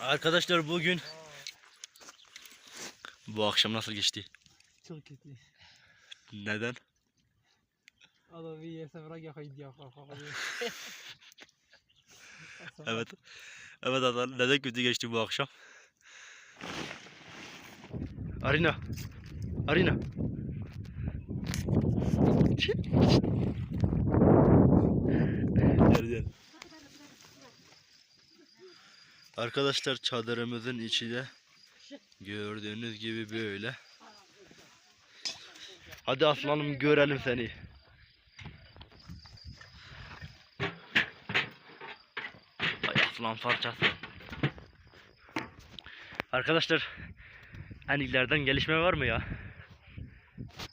Arkadaşlar bugün bu akşam nasıl geçti? Çok kötü. Neden? Adam bırak yakayım diye kalkalım. Evet. Evet Adal neden kötü geçti bu akşam? Arina. Arina. Gel gel. Arkadaşlar çadırımızın içi de gördüğünüz gibi böyle. Hadi aslanım görelim seni. Ay aslan parçası. Arkadaşlar en ileriden gelişme var mı ya?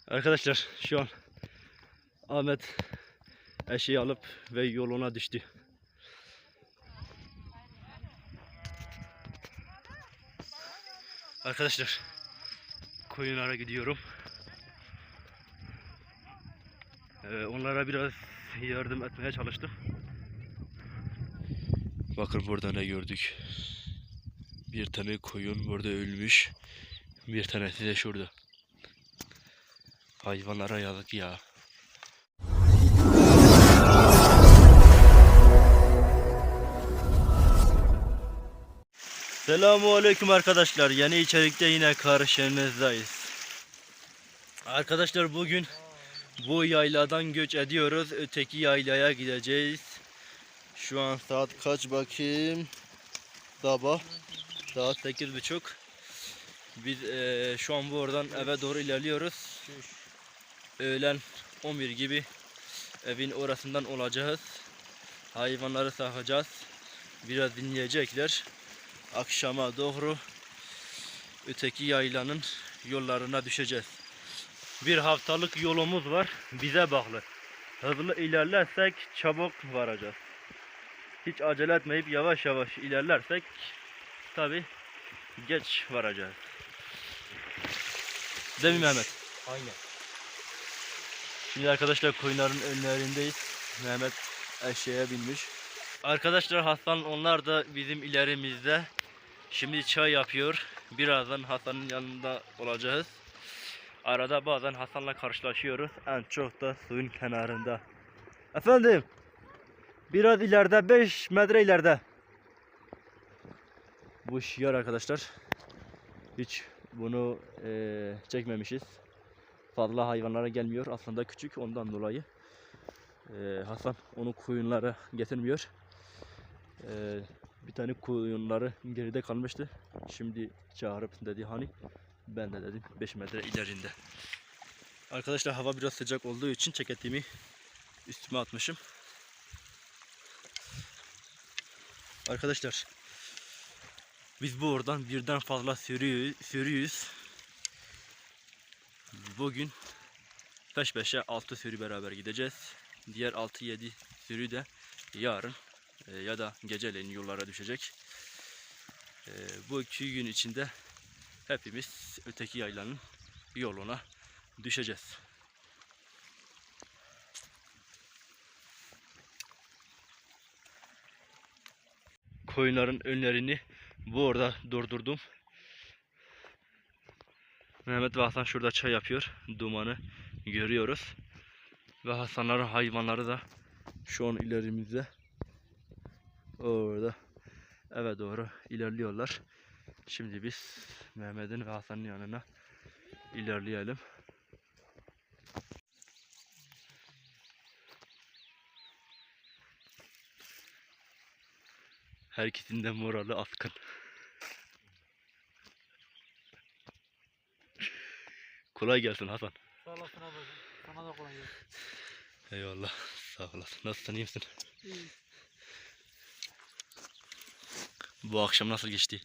Arkadaşlar şu an Ahmet eşeği alıp ve yoluna düştü. Arkadaşlar koyunlara gidiyorum. Ee, onlara biraz yardım etmeye çalıştım. Bakın burada ne gördük. Bir tane koyun burada ölmüş. Bir tanesi de şurada. Hayvanlara yazık ya. Selamun Aleyküm arkadaşlar. Yeni içerikte yine karşınızdayız. Arkadaşlar bugün bu yayladan göç ediyoruz. Öteki yaylaya gideceğiz. Şu an saat kaç bakayım? Sabah. Saat 8.30. Biz eee, şu an buradan eve doğru ilerliyoruz. Öğlen 11 gibi evin orasından olacağız. Hayvanları sağacağız. Biraz dinleyecekler. Akşama doğru öteki yaylanın yollarına düşeceğiz. Bir haftalık yolumuz var. Bize bağlı. Hızlı ilerlersek çabuk varacağız. Hiç acele etmeyip yavaş yavaş ilerlersek tabi geç varacağız. Değil mi Mehmet? Aynen. Şimdi arkadaşlar koyunların önlerindeyiz. Mehmet eşeğe binmiş. Arkadaşlar Hasan onlar da bizim ilerimizde. Şimdi çay yapıyor. Birazdan Hasan'ın yanında olacağız. Arada bazen Hasan'la karşılaşıyoruz. En çok da suyun kenarında. Efendim? Biraz ileride 5 metre ileride. Bu şiar arkadaşlar. Hiç bunu eee, çekmemişiz fazla hayvanlara gelmiyor. Aslında küçük ondan dolayı. Ee, Hasan onu koyunlara getirmiyor. Ee, bir tane koyunları geride kalmıştı. Şimdi çağırıp dedi hani ben de dedim 5 metre ilerinde. Arkadaşlar hava biraz sıcak olduğu için ceketimi üstüme atmışım. Arkadaşlar biz bu oradan birden fazla sürüyoruz. Bugün peş peşe 6 sürü beraber gideceğiz. Diğer 6-7 sürü de yarın e, ya da geceleyin yollara düşecek. E, bu iki gün içinde hepimiz öteki yaylanın yoluna düşeceğiz. Koyunların önlerini bu orada durdurdum. Mehmet ve Hasan şurada çay yapıyor. Dumanı görüyoruz. Ve Hasanların hayvanları da şu an ilerimizde. Orada eve doğru ilerliyorlar. Şimdi biz Mehmet'in ve Hasan'ın yanına ilerleyelim. Herkesin de morali askın. Kolay gelsin Hasan. Sağ olasın abi. Sana da kolay gelsin. Eyvallah. Sağ olasın. Nasılsın? iyi misin? İyi. Bu akşam nasıl geçti?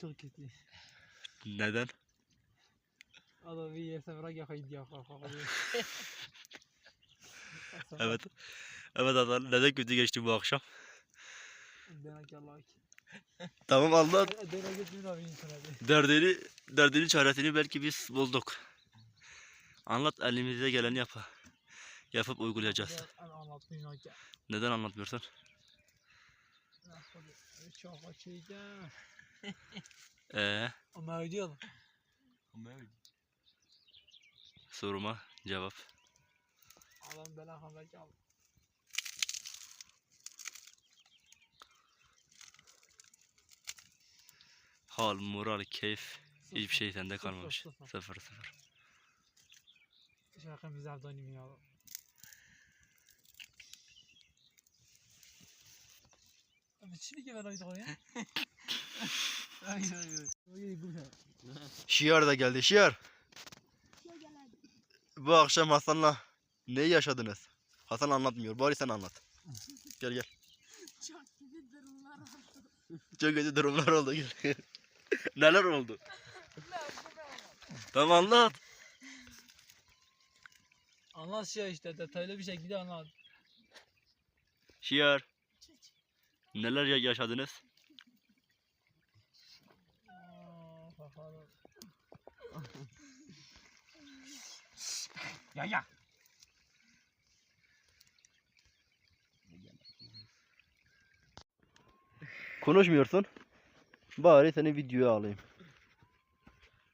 Çok kötü. Neden? Adam bir yerse bırak yakayım diye. Evet. Evet Adal. Neden kötü geçti bu akşam? Demek ki Allah ki. Tamam Allah derdini, derdini çaresini belki biz bulduk. Anlat elimize geleni yap. Yapıp uygulayacağız. Neden anlatmıyorsun? Çok açıydı. Ee, Ama ödüyorum. soruma cevap. Adam bela haber çaldı. Hal, moral, keyif hiçbir şey sende kalmamış. sıfır. Sıfır ya. Ay ay ay. Oy bu ne? Şiar da geldi. Şiar. Bu akşam Hasan'la neyi yaşadınız? Hasan anlatmıyor. Bari sen anlat. Gel gel. Çok kötü durumlar oldu. Çok kötü durumlar oldu. Gel. Neler oldu? Tamam anlat. Anlat ya işte detaylı bir şekilde anlat. Şiar. Neler ya- yaşadınız? Ya ya. Konuşmuyorsun. Bari seni videoya alayım.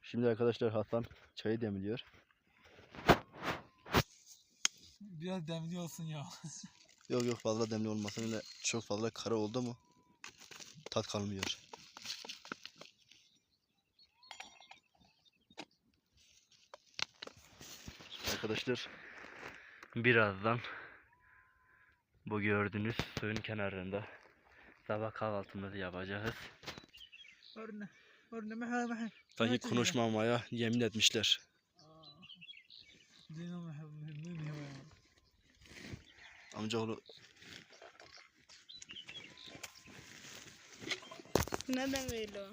Şimdi arkadaşlar Hasan çayı demliyor. Biraz demli olsun ya. Yok yok fazla demli olmasın. Öyle çok fazla kara oldu mu tat kalmıyor. Arkadaşlar birazdan bu gördüğünüz suyun kenarında sabah kahvaltımızı yapacağız. Sanki konuşmamaya yemin etmişler. Amcaoğlu Neden böyle o?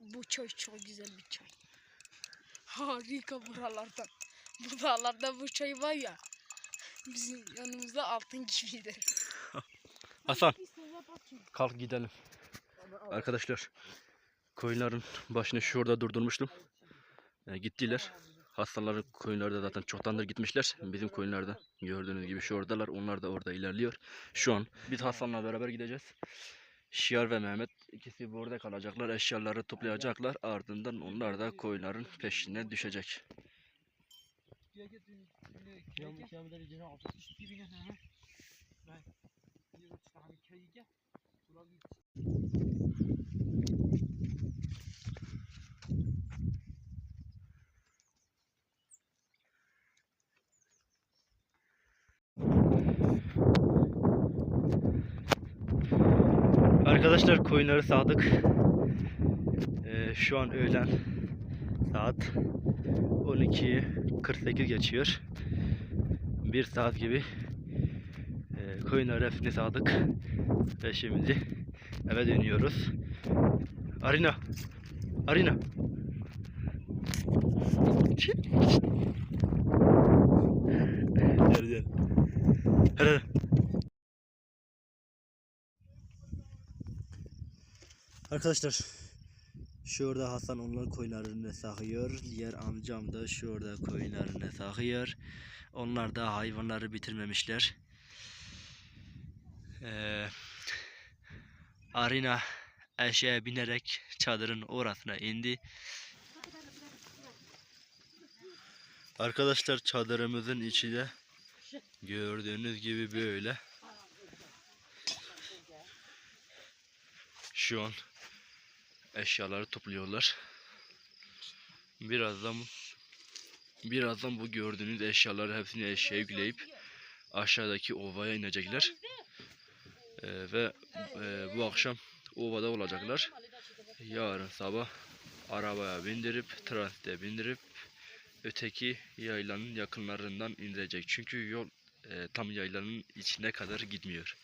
Bu çay çok güzel bir çay. Harika buralardan. Bu dağlarda bu çay var ya. Bizim yanımızda altın gibidir. Hasan kalk gidelim. Arkadaşlar koyunların başını şurada durdurmuştum. E, gittiler. Hastaların koyunları da zaten çoktandır gitmişler. Bizim koyunlar da gördüğünüz gibi şuradalar. Onlar da orada ilerliyor. Şu an biz Hasan'la beraber gideceğiz. Şiar ve Mehmet ikisi burada kalacaklar. Eşyaları toplayacaklar. Ardından onlar da koyunların peşine düşecek. Arkadaşlar koyunları sağdık. Ee, şu an öğlen saat 12'yi 48 geçiyor. Bir saat gibi e, koyunları hepsini sağdık. Ve şimdi eve dönüyoruz. Arina. Arina. Gel gel. Hadi. Arkadaşlar şurada Hasan onlar koyunlarını sakıyor. Diğer amcam da şurada koyunlarını sakıyor. Onlar da hayvanları bitirmemişler. Ee, Arina eşeğe binerek çadırın orasına indi. Arkadaşlar çadırımızın içi de gördüğünüz gibi böyle. Şu an eşyaları topluyorlar. Birazdan birazdan bu gördüğünüz eşyaları hepsini eşeğe yükleyip aşağıdaki ovaya inecekler. Ee, ve e, bu akşam ovada olacaklar. Yarın sabah arabaya bindirip transite bindirip öteki yaylanın yakınlarından indirecek. Çünkü yol e, tam yaylanın içine kadar gitmiyor.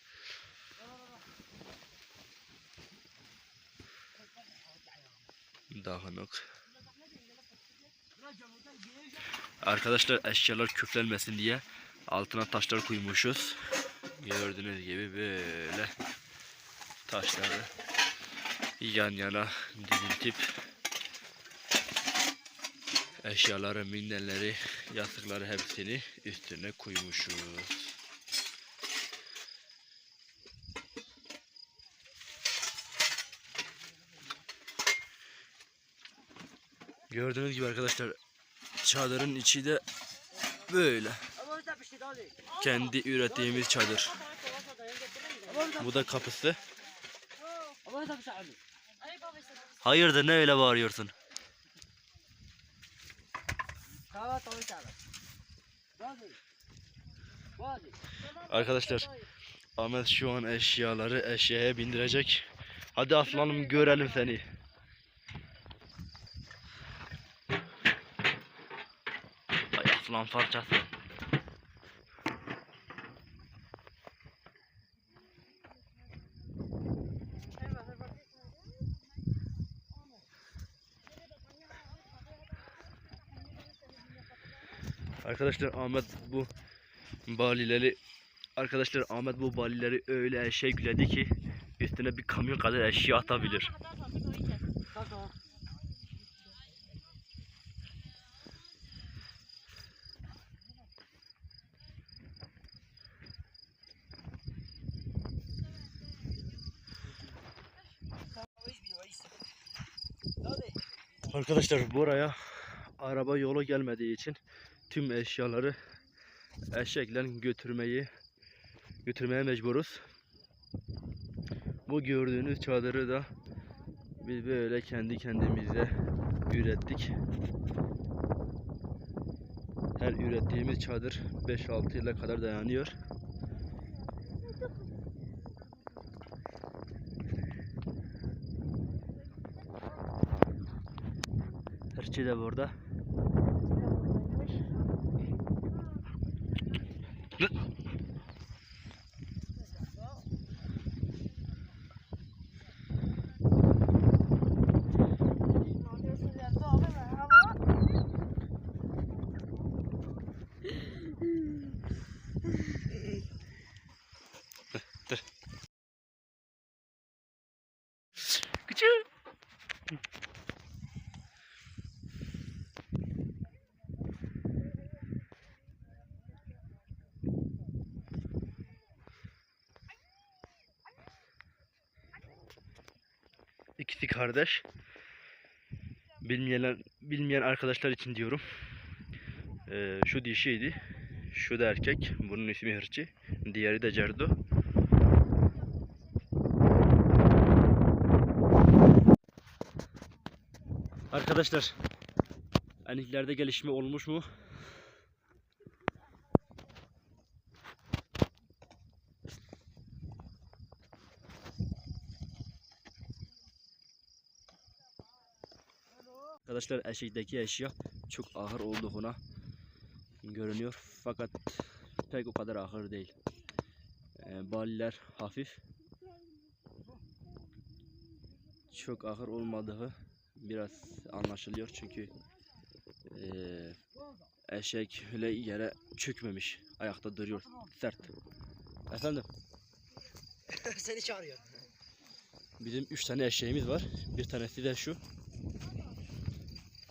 Dağınık. Arkadaşlar eşyalar küflenmesin diye altına taşlar koymuşuz. Gördüğünüz gibi böyle taşları yan yana diziltip eşyaları, minderleri, yastıkları hepsini üstüne koymuşuz. Gördüğünüz gibi arkadaşlar çadırın içi de böyle. Kendi ürettiğimiz çadır. Bu da kapısı. Hayırdır ne öyle bağırıyorsun? Arkadaşlar Ahmet şu an eşyaları eşeğe bindirecek. Hadi aslanım görelim seni. Ay aslan parçası. Arkadaşlar Ahmet bu balileri Arkadaşlar Ahmet bu balileri öyle eşeğe yükledi ki üstüne bir kamyon kadar eşya atabilir. Arkadaşlar buraya araba yolu gelmediği için tüm eşyaları eşekle götürmeyi götürmeye mecburuz. Bu gördüğünüz çadırı da biz böyle kendi kendimize ürettik. Her ürettiğimiz çadır 5-6 yıla kadar dayanıyor. Her şey de burada. İkisi kardeş. Bilmeyen bilmeyen arkadaşlar için diyorum. Ee, şu dişiydi. Şu da erkek. Bunun ismi Hırçı. Diğeri de Cerdo. Arkadaşlar eniklerde gelişme olmuş mu? Arkadaşlar eşekteki eşya çok ağır olduğuna görünüyor fakat pek o kadar ağır değil. Ee, baliler hafif. Çok ağır olmadığı biraz anlaşılıyor çünkü eee, eşek öyle yere çökmemiş. Ayakta duruyor. Sert. Efendim Seni çağırıyor. bizim üç tane eşeğimiz var. Bir tanesi de şu.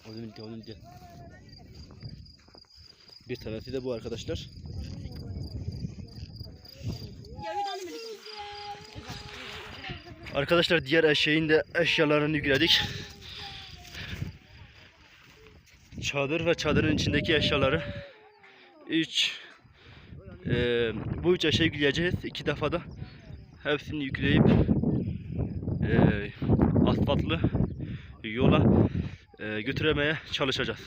Onun diye onun diye. Bir tanesi de bu arkadaşlar. Arkadaşlar diğer eşeğin de eşyalarını yükledik. Çadır ve çadırın içindeki eşyaları. Üç eee, bu üç eşeği yükleyeceğiz. iki defada hepsini yükleyip eee asfaltlı yola eee, götüremeye çalışacağız.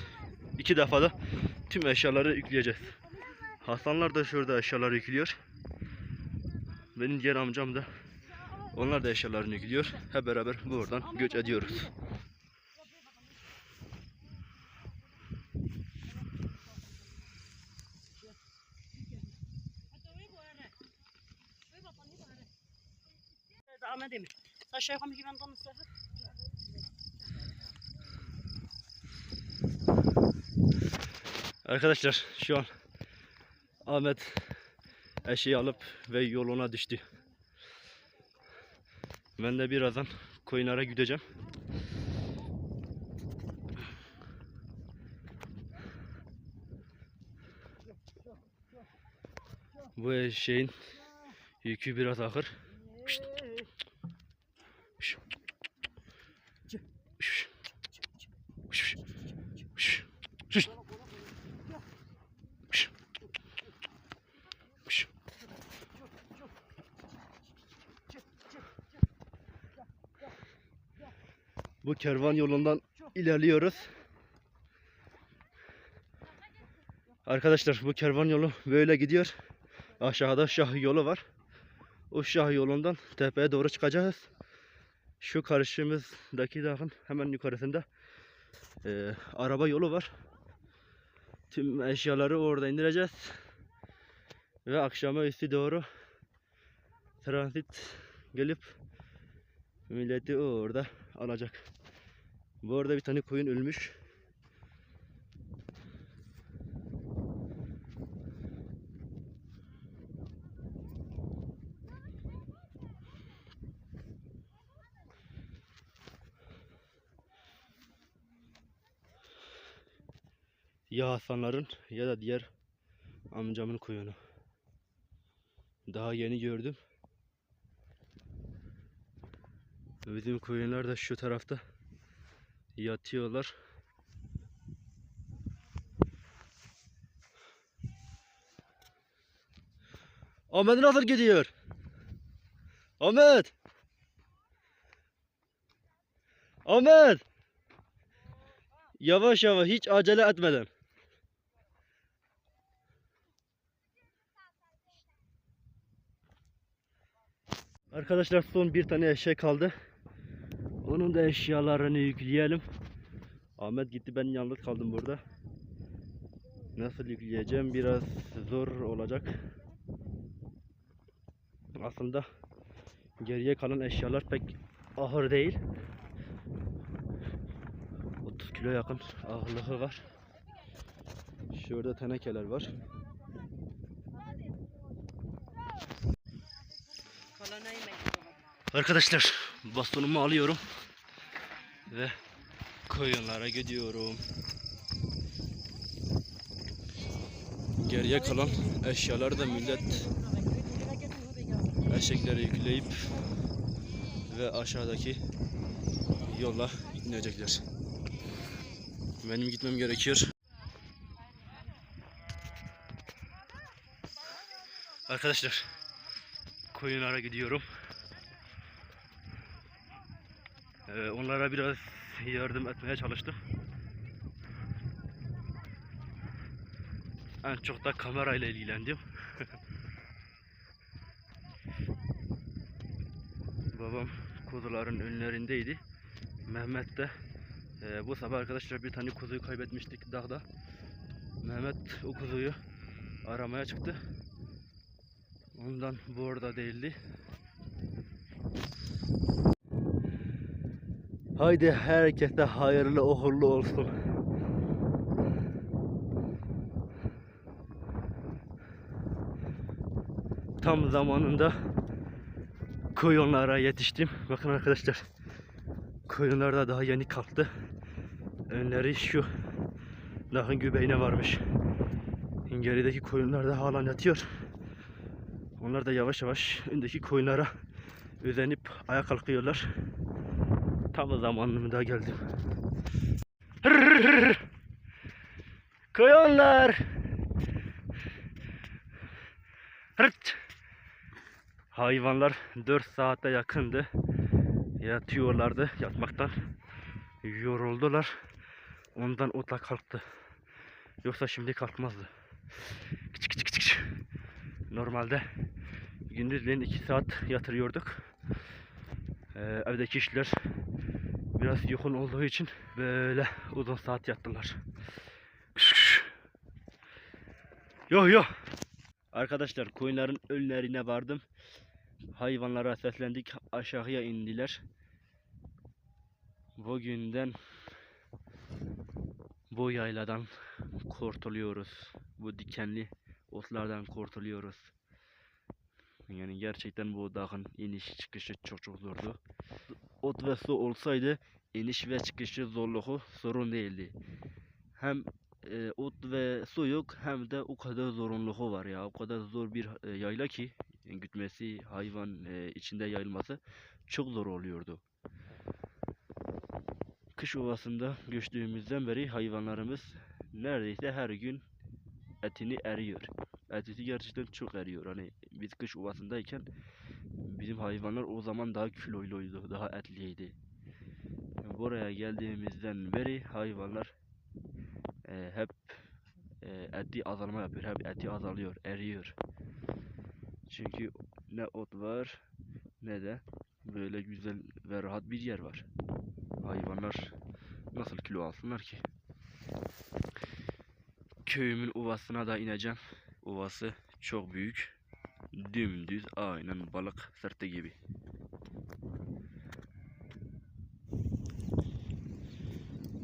İki defada tüm eşyaları yükleyeceğiz. Hasanlar da şurada eşyaları yüklüyor. Benim diğer amcam da onlar da eşyalarını yüklüyor. Hep beraber buradan göç ediyoruz. Ahmet Emir. Aşağı yukarı gibi ben tanıştırdım. Arkadaşlar şu an Ahmet eşeği alıp ve yoluna düştü. Ben de birazdan koyunlara gideceğim. Bu eşeğin yükü biraz ağır. Pişt. Bu kervan yolundan ilerliyoruz. Arkadaşlar bu kervan yolu böyle gidiyor. Aşağıda şah yolu var. O şah yolundan tepeye doğru çıkacağız. Şu karşımızdaki dağın hemen yukarısında eee, araba yolu var. Tüm eşyaları orada indireceğiz. Ve akşama üstü doğru transit gelip milleti orada alacak. Bu arada bir tane koyun ölmüş. Ya Hasanların ya da diğer amcamın koyunu. Daha yeni gördüm. Bizim koyunlar da şu tarafta yatıyorlar. Ahmet nasıl gidiyor? Ahmet! Ahmet! Yavaş yavaş hiç acele etmeden. Arkadaşlar son bir tane eşek kaldı. Onun da eşyalarını yükleyelim. Ahmet gitti ben yalnız kaldım burada. Nasıl yükleyeceğim biraz zor olacak. Aslında geriye kalan eşyalar pek ağır değil. 30 kilo yakın ağırlığı var. Şurada tenekeler var. Arkadaşlar bastonumu alıyorum ve koyunlara gidiyorum. Geriye kalan eşyaları da millet eşeklere yükleyip ve aşağıdaki yola inecekler. Benim gitmem gerekiyor. Arkadaşlar koyunlara gidiyorum. Ee, onlara biraz yardım etmeye çalıştım. En çok da kamerayla ilgilendim. Babam kuzuların önlerindeydi. Mehmet de e, bu sabah arkadaşlar bir tane kuzuyu kaybetmiştik dağda. Mehmet o kuzuyu aramaya çıktı. Ondan bu orada değildi. Haydi herkese hayırlı uğurlu olsun. Tam zamanında koyunlara yetiştim. Bakın arkadaşlar. Koyunlar da daha yeni kalktı. Önleri şu dağın göbeğine varmış. Gerideki koyunlar da hala yatıyor. Onlar da yavaş yavaş öndeki koyunlara özenip ayağa kalkıyorlar. Tam zamanında geldim. Hırrrr. Koyunlar. Hayvanlar 4 saate yakındı. Yatıyorlardı yatmaktan. Yoruldular. Ondan otla kalktı. Yoksa şimdi kalkmazdı. Küçük küçük küçük. Normalde gündüzleyin 2 saat yatırıyorduk. Ee, evdeki işler biraz yoğun olduğu için böyle uzun saat yattılar. Yo yo. Arkadaşlar koyunların önlerine vardım. Hayvanlara seslendik. Aşağıya indiler. Bugünden bu yayladan kurtuluyoruz. Bu dikenli otlardan kurtuluyoruz. Yani gerçekten bu dağın iniş çıkışı çok çok zordu. Ot ve su olsaydı iniş ve çıkışı zorluğu sorun değildi. Hem e, ot ve su yok hem de o kadar zorunluluğu var ya. O kadar zor bir e, yayla ki gütmesi, hayvan e, içinde yayılması çok zor oluyordu. Kış ovasında göçtüğümüzden beri hayvanlarımız neredeyse her gün etini eriyor. Eti gerçekten çok eriyor. Hani biz kış ovasındayken bizim hayvanlar o zaman daha kiloyluydu, daha etliydi. buraya geldiğimizden beri hayvanlar e, hep e, eti azalma yapıyor. Hep eti azalıyor, eriyor. Çünkü ne ot var ne de böyle güzel ve rahat bir yer var. Hayvanlar nasıl kilo alsınlar ki? Köyümün ovasına da ineceğim. Ovası çok büyük. Dümdüz aynen balık sırtı gibi.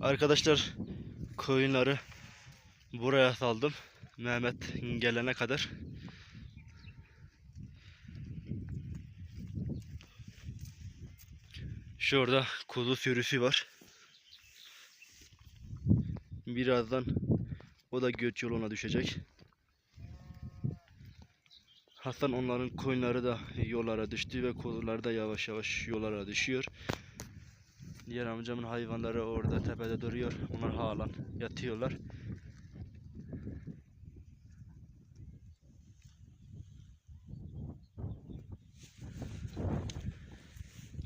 Arkadaşlar koyunları buraya saldım. Mehmet gelene kadar. Şurada kuzu sürüsü var. Birazdan o da göç yoluna düşecek. Hasan onların koyunları da yollara düştü ve kuzular da yavaş yavaş yollara düşüyor. Diğer amcamın hayvanları orada tepede duruyor. Onlar halen yatıyorlar.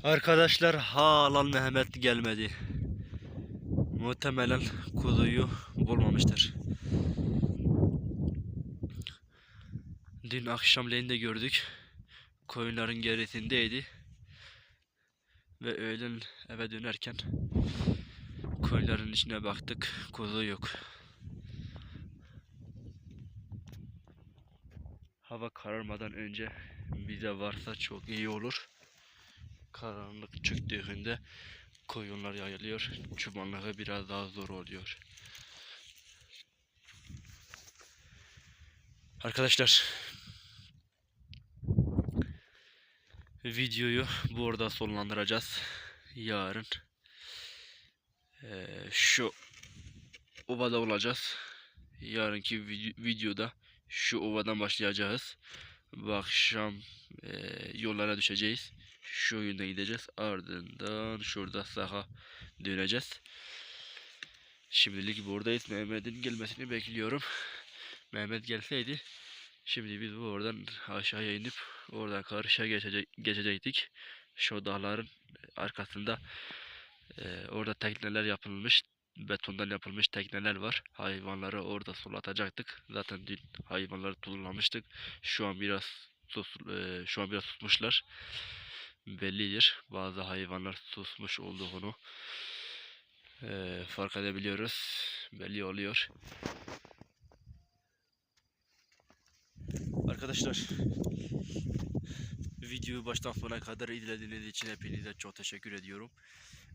Arkadaşlar halen Mehmet gelmedi. Muhtemelen kuzuyu bulmamıştır. Dün akşamleyin de gördük. Koyunların gerisindeydi. Ve öğlen eve dönerken koyunların içine baktık. Kuzu yok. Hava kararmadan önce bize varsa çok iyi olur. Karanlık çıktığında koyunlar yayılıyor. Çobanlığı biraz daha zor oluyor. Arkadaşlar videoyu burada sonlandıracağız. Yarın eee, şu ovada olacağız. Yarınki vide- videoda şu ovadan başlayacağız. Bu akşam eee, yollara düşeceğiz. Şu yönde gideceğiz. Ardından şurada sağa döneceğiz. Şimdilik buradayız. Mehmet'in gelmesini bekliyorum. Mehmet gelseydi şimdi biz buradan aşağıya inip oradan karşıya geçecek, geçecektik. Şu dağların arkasında eee, orada tekneler yapılmış. Betondan yapılmış tekneler var. Hayvanları orada sulatacaktık. Zaten dün hayvanları tululamıştık. Şu an biraz sus, eee, şu an biraz susmuşlar. Bellidir. Bazı hayvanlar susmuş olduğunu eee, fark edebiliyoruz. Belli oluyor. Arkadaşlar videoyu baştan sona kadar izlediğiniz için hepinize çok teşekkür ediyorum.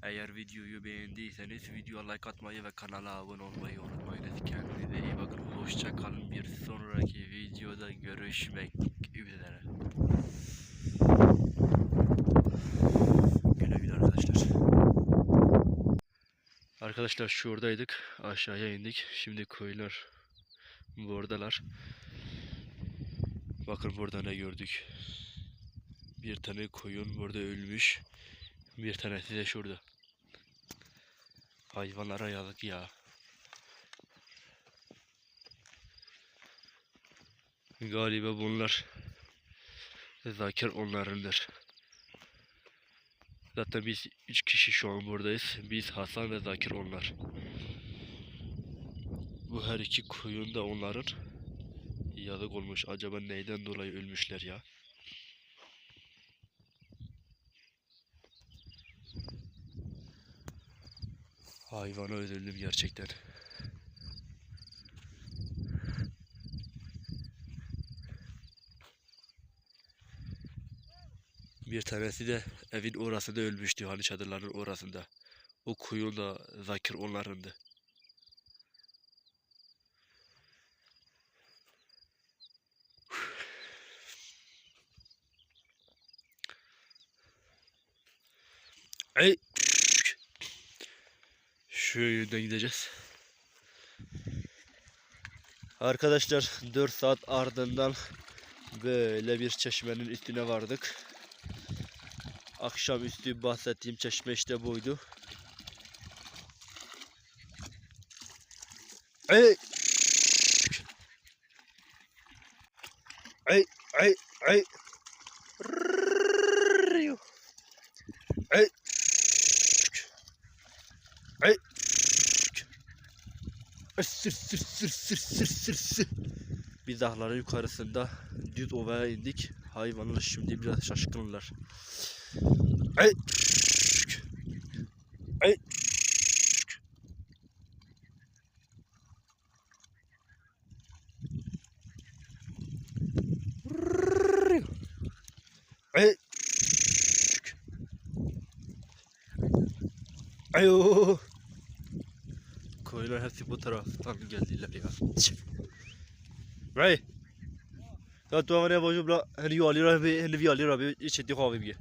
Eğer videoyu beğendiyseniz videoya like atmayı ve kanala abone olmayı unutmayınız. Kendinize iyi bakın. Hoşça kalın. Bir sonraki videoda görüşmek üzere. Güle güle arkadaşlar. Arkadaşlar şuradaydık. Aşağıya indik. Şimdi koyunlar buradalar. Bakın burada ne gördük. Bir tane koyun burada ölmüş. Bir tanesi de şurada. Hayvanlara yazık ya. Galiba bunlar Zakir onlarındır. Zaten biz üç kişi şu an buradayız. Biz Hasan ve Zakir onlar. Bu her iki koyun da onların. Yazık olmuş. Acaba neyden dolayı ölmüşler ya? Hayvana üzüldüm gerçekten. Bir tanesi de evin orasında ölmüştü. Hani çadırların orasında. O kuyun da Zakir onlarındı. Ay. Yönden gideceğiz. Arkadaşlar 4 saat ardından böyle bir çeşmenin üstüne vardık. Akşamüstü bahsettiğim çeşme işte buydu. Ay ay ay. Ay. Sır sır sır sır sır sır sır. Biz dağların yukarısında düz ovaya indik. Hayvanlar şimdi biraz şaşkınlar. Ay. Ay. Ay. Ayo. Koyunlar hepsi bu taraftan geldiler ya. Right. Ya tu amane boju bla hani yali rabi hani yali rabi içi di khawi bi.